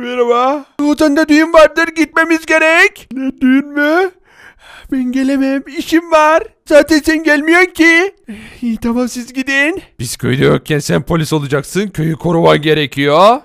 Merhaba. Otanda düğün vardır gitmemiz gerek. Ne düğün mü? Ben gelemem işim var. Zaten sen gelmiyorsun ki. İyi tamam siz gidin. Biz köyde yokken sen polis olacaksın. Köyü koruman gerekiyor. Aa,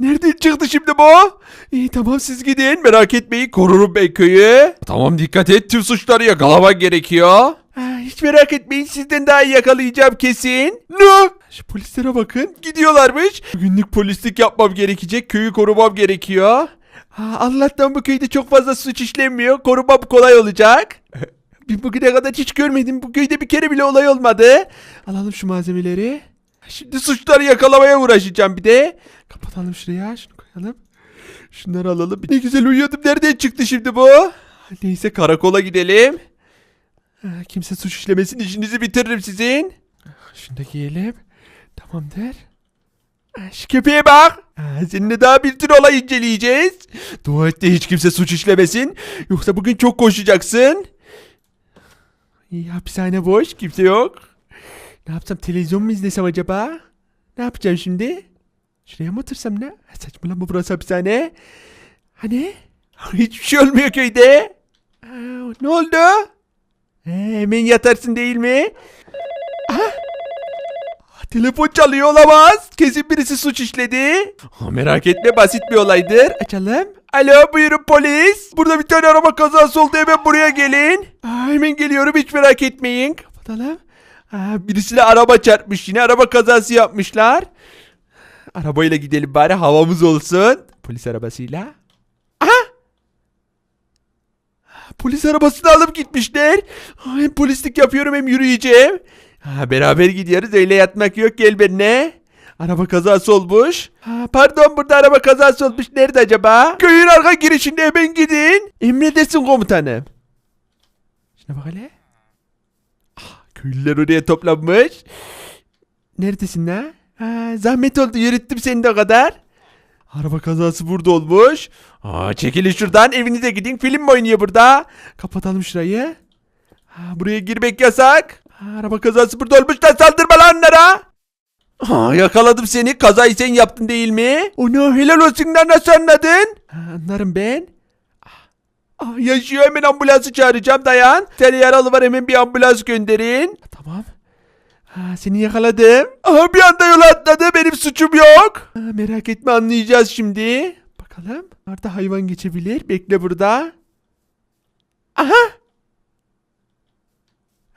nereden çıktı şimdi bu? İyi tamam siz gidin merak etmeyin korurum ben köyü. Tamam dikkat et. Tüm suçları yakalaman gerekiyor. Aa, hiç merak etmeyin sizden daha iyi yakalayacağım kesin. Ne? Şu polislere bakın gidiyorlarmış. Günlük polislik yapmam gerekecek köyü korumam gerekiyor. Allah'tan bu köyde çok fazla suç işlenmiyor korumam kolay olacak. Bir bugüne kadar hiç görmedim bu köyde bir kere bile olay olmadı. Alalım şu malzemeleri. Şimdi suçları yakalamaya uğraşacağım bir de. Kapatalım şuraya şunu koyalım. Şunları alalım. Ne güzel uyuyordum. Nereden çıktı şimdi bu? Neyse karakola gidelim. Kimse suç işlemesin işinizi bitiririm sizin. Şunu da giyelim. Tamamdır. Ha, Şu köpeğe bak. Ha, Seninle daha bir tür olay inceleyeceğiz. Dua et de hiç kimse suç işlemesin. Yoksa bugün çok koşacaksın. İyi hapishane boş. Kimse yok. Ne yapsam televizyon mu izlesem acaba? Ne yapacağım şimdi? Şuraya mı otursam ne? Ha, Saçmalama burası hapishane. Hani? Hiçbir şey olmuyor köyde. Ne oldu? He, hemen yatarsın değil mi? Telefon çalıyor olamaz. Kesin birisi suç işledi. Merak etme basit bir olaydır. Açalım. Alo buyurun polis. Burada bir tane araba kazası oldu hemen buraya gelin. Aa, hemen geliyorum hiç merak etmeyin. Kapatalım. Aa, birisiyle araba çarpmış yine araba kazası yapmışlar. Arabayla gidelim bari havamız olsun. Polis arabasıyla. Aha! Polis arabasını alıp gitmişler. Hem polislik yapıyorum hem yürüyeceğim. Ha, beraber gidiyoruz öyle yatmak yok gel benimle. Araba kazası olmuş. Ha, pardon burada araba kazası olmuş. Nerede acaba? Köyün arka girişinde hemen gidin. Emredesin komutanım. Şuna bak hele. Ah, köylüler oraya toplanmış. Neredesin la? Ha, zahmet oldu yürüttüm seni de o kadar. Araba kazası burada olmuş. Aa, çekilin şuradan evinize gidin. Film mi oynuyor burada? Kapatalım şurayı. Ha, buraya girmek yasak. Araba kazası burada olmuş da saldırma lan onlara. Ha, yakaladım seni. Kazayı sen yaptın değil mi? Onu helal olsun lan nasıl anladın? Ha, anlarım ben. Ah, yaşıyor hemen ambulansı çağıracağım dayan. Seni yaralı var hemen bir ambulans gönderin. Tamam. Ha, seni yakaladım. Aha bir anda yola atladı. Benim suçum yok. Ha, merak etme anlayacağız şimdi. Bakalım. Orada hayvan geçebilir. Bekle burada. Aha.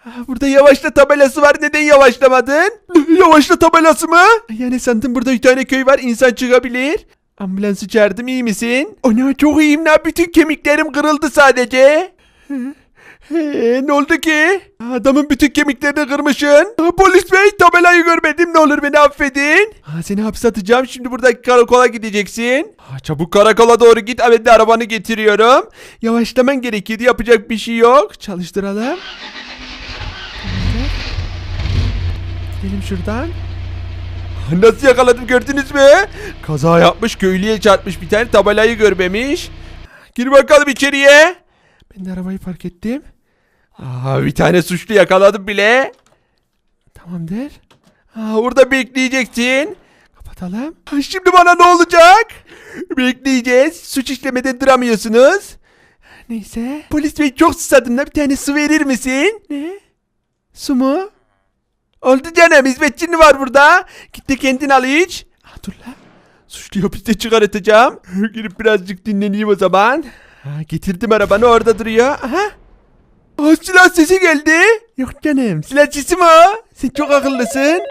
Ha, Burada yavaşla tabelası var. Neden yavaşlamadın? Yavaşla tabelası mı? Yani sandım burada bir tane köy var. insan çıkabilir. Ambulansı çağırdım iyi misin? Ana çok iyiyim lan. Bütün kemiklerim kırıldı sadece. Ee, ne oldu ki? Adamın bütün kemiklerini kırmışsın. Polis bey tabelayı görmedim ne olur beni affedin. Ha, seni hapse atacağım şimdi buradaki karakola gideceksin. Ha, çabuk karakola doğru git ben de arabanı getiriyorum. Yavaşlaman gerekiyordu yapacak bir şey yok. Çalıştıralım. Gidelim şuradan. Nasıl yakaladım gördünüz mü? Kaza yapmış köylüye çarpmış bir tane tabelayı görmemiş. Gir bakalım içeriye. Ben de arabayı park ettim. Aa, bir tane suçlu yakaladım bile. Tamamdır. Aa, orada bekleyeceksin. Kapatalım. Şimdi bana ne olacak? Bekleyeceğiz. Suç işlemeden duramıyorsunuz. Neyse. Polis bey çok susadım da bir tane su verir misin? Ne? Su mu? Oldu canım hizmetçin var burada. Git de kendin al iç. Ha, dur la. Suçluyu hapiste çıkartacağım. Girip birazcık dinleneyim o zaman. Ha, getirdim arabanı orada duruyor. Aha. Aa, silah sesi geldi. Yok canım silah sesi mi o? Sen çok akıllısın.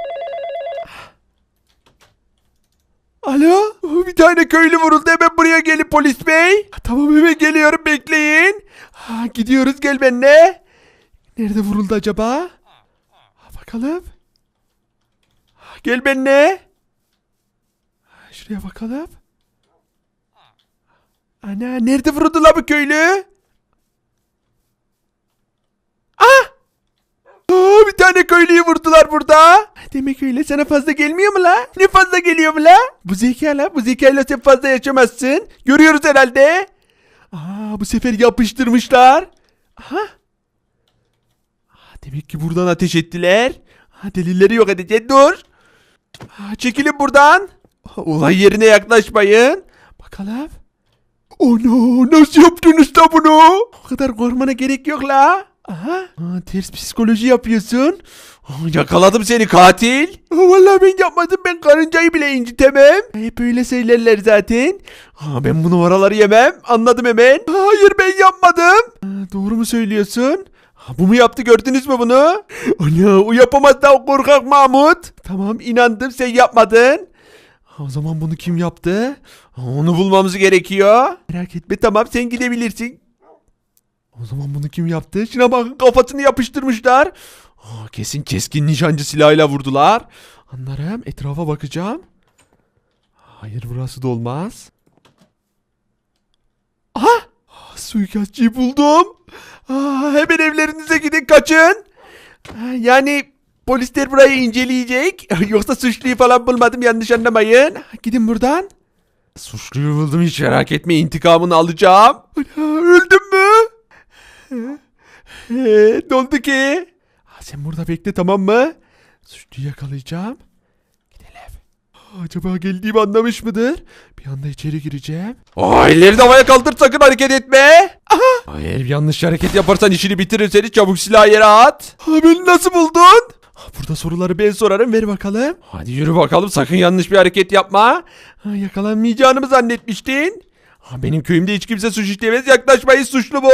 Alo? Oh, Bir tane köylü vuruldu hemen buraya gelin polis bey. Tamam hemen geliyorum bekleyin. Ha, gidiyoruz gel benimle. Nerede vuruldu acaba? Bakalım. Gel benimle. Şuraya bakalım. Ana nerede vuruldu la bu köylü? Ah! Bir tane köylüyü vurdular burada. Demek öyle sana fazla gelmiyor mu la? Ne fazla geliyor mu la? Bu zeka la. Bu zekayla sen fazla yaşamazsın. Görüyoruz herhalde. Aa, bu sefer yapıştırmışlar. Aha. Demek ki buradan ateş ettiler. Ha, delilleri yok edeceğiz. Dur. Aa, çekilin buradan. Olay yerine yaklaşmayın. Bakalım. Ono nasıl yaptınız da bunu? O kadar korkmana gerek yok la. Aha. Aa, ters psikoloji yapıyorsun. Aa, yakaladım seni katil. Aa, vallahi ben yapmadım. Ben karıncayı bile incitemem. Hep öyle söylerler zaten. Aa, ben bu numaraları yemem. Anladım hemen. Hayır ben yapmadım. Aa, doğru mu söylüyorsun? Bu mu yaptı gördünüz mü bunu? Ana o yapamaz da o korkak Mahmut. Tamam inandım sen yapmadın. O zaman bunu kim yaptı? Onu bulmamız gerekiyor. Merak etme tamam sen gidebilirsin. O zaman bunu kim yaptı? Şuna bakın kafasını yapıştırmışlar. Aa, kesin keskin nişancı silahıyla vurdular. Anlarım etrafa bakacağım. Hayır burası da olmaz. Aha! Ah, Suikastçıyı buldum. Aa, hemen evlerinize gidin kaçın. Ha, Yani polisler burayı inceleyecek. Yoksa suçluyu falan bulmadım yanlış anlamayın. Gidin buradan. Suçluyu buldum hiç merak etme intikamını alacağım. Ana, öldün mü? Ee, ne oldu ki? Ha, sen burada bekle tamam mı? Suçluyu yakalayacağım. Ha, Acaba geldiğimi anlamış mıdır? Bir anda içeri gireceğim. Aa, elleri de havaya kaldır sakın hareket etme. Eğer yanlış hareket yaparsan işini bitirir seni çabuk silahı yere at. Ha, beni nasıl buldun? Ha, burada soruları ben sorarım ver bakalım. Hadi yürü bakalım sakın yanlış bir hareket yapma. Ha, yakalanmayacağını mı zannetmiştin? Ha, benim köyümde hiç kimse suç işlemez yaklaşmayın suçlu bu.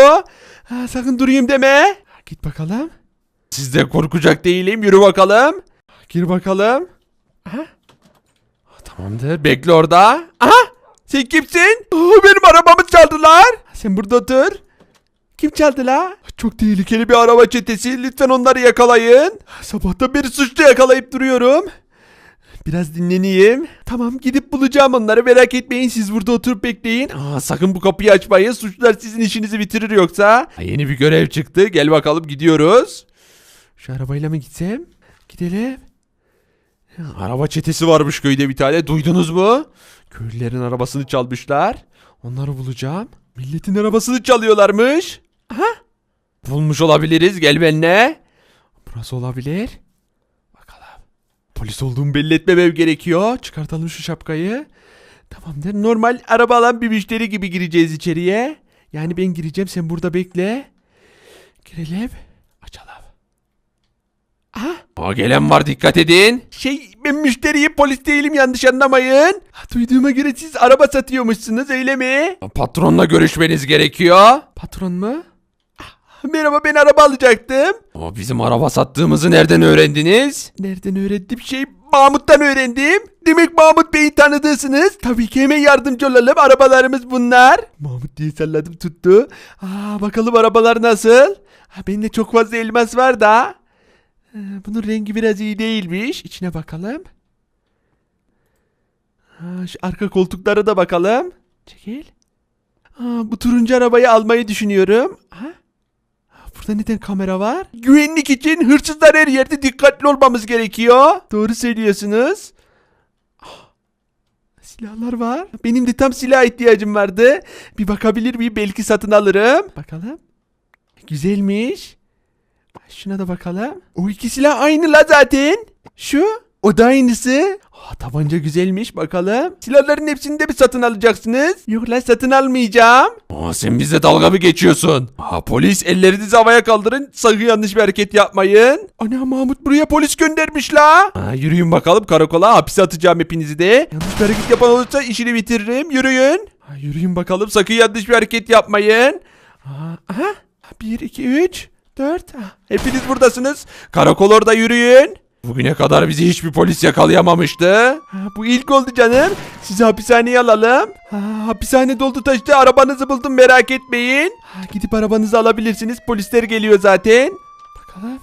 Ha, sakın durayım deme. Ha, git bakalım. Sizden korkacak değilim yürü bakalım. Ha, Gir bakalım. Tamamdır bekle orada. Aha! Sen kimsin? Aa, benim arabamı çaldılar. Sen burada otur. Kim çaldı la? Çok tehlikeli bir araba çetesi. Lütfen onları yakalayın. Sabahtan beri suçlu yakalayıp duruyorum. Biraz dinleneyim. Tamam gidip bulacağım onları merak etmeyin siz burada oturup bekleyin. Aa, sakın bu kapıyı açmayın suçlular sizin işinizi bitirir yoksa. Ha, Yeni bir görev çıktı gel bakalım gidiyoruz. Şu arabayla mı gitsem? Gidelim. Araba çetesi varmış köyde bir tane duydunuz mu? Köylülerin arabasını çalmışlar. Onları bulacağım. Milletin arabasını çalıyorlarmış. Bulmuş olabiliriz gel benimle. Burası olabilir. Bakalım. Polis olduğumu belli etmemem gerekiyor. Çıkartalım şu şapkayı. Tamamdır. Normal araba alan bir müşteri gibi gireceğiz içeriye. Yani ben gireceğim sen burada bekle. Girelim. Açalım. Aha. Aa, gelen var dikkat edin. Şey ben müşteriyim polis değilim yanlış anlamayın. Duyduğuma göre siz araba satıyormuşsunuz öyle mi? Patronla görüşmeniz gerekiyor. Patron mu? Ah, Merhaba ben araba alacaktım. Aa, bizim araba sattığımızı nereden öğrendiniz? Nereden öğrendim şey? Mahmut'tan öğrendim. Demek Mahmut Bey'i tanıdığısınız. Tabii ki hemen yardımcı olalım. Arabalarımız bunlar. Mahmut diye salladım tuttu. Aa, bakalım arabalar nasıl? Ha, bende çok fazla elmas var da. Ee, bunun rengi biraz iyi değilmiş. İçine bakalım. Ha, şu arka koltuklara da bakalım. Çekil. Aa, bu turuncu arabayı almayı düşünüyorum. Ha? Burada neden kamera var? Güvenlik için hırsızlar her yerde dikkatli olmamız gerekiyor. Doğru söylüyorsunuz. Ah, Silahlar var. Benim de tam silah ihtiyacım vardı. Bir bakabilir miyim? Belki satın alırım. Bakalım. Güzelmiş. Şuna da bakalım. O iki silah aynı la zaten. Şu. O da aynısı. Aa, tabanca güzelmiş bakalım. Silahların hepsini de mi satın alacaksınız? Yok la satın almayacağım. Aa, sen bize dalga mı geçiyorsun? Aa, polis ellerinizi havaya kaldırın. Sakın yanlış bir hareket yapmayın. Ana Mahmut buraya polis göndermiş la. Aa, yürüyün bakalım karakola hapise atacağım hepinizi de. Yanlış bir hareket yapan olursa işini bitiririm. Yürüyün. Ha, yürüyün bakalım. Sakın yanlış bir hareket yapmayın. Ha, aha. 1, 2, 3, 4. Hepiniz buradasınız. Karakol orada yürüyün. Bugüne kadar bizi hiçbir polis yakalayamamıştı. Ha, bu ilk oldu canım. Sizi hapishaneye alalım. Ha, hapishane doldu taştı. Arabanızı buldum merak etmeyin. Ha, gidip arabanızı alabilirsiniz. Polisler geliyor zaten. Bakalım.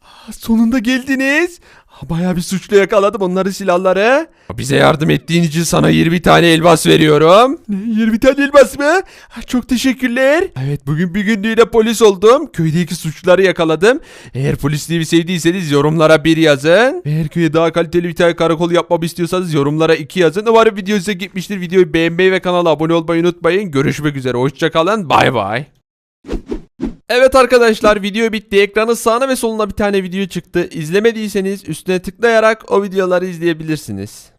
Ha, sonunda geldiniz. Ha, bayağı bir suçlu yakaladım onların silahları. Bize yardım ettiğin için sana 20 tane elbas veriyorum. Ne 20 tane elmas mı? Çok teşekkürler. Evet bugün bir günlüğüne polis oldum. Köydeki suçluları yakaladım. Eğer polisliğimi sevdiyseniz yorumlara bir yazın. Eğer köye daha kaliteli bir tane karakol yapmamı istiyorsanız yorumlara iki yazın. Umarım video size gitmiştir. Videoyu beğenmeyi ve kanala abone olmayı unutmayın. Görüşmek üzere. Hoşçakalın. Bay bay. Evet arkadaşlar video bitti. Ekranın sağına ve soluna bir tane video çıktı. İzlemediyseniz üstüne tıklayarak o videoları izleyebilirsiniz.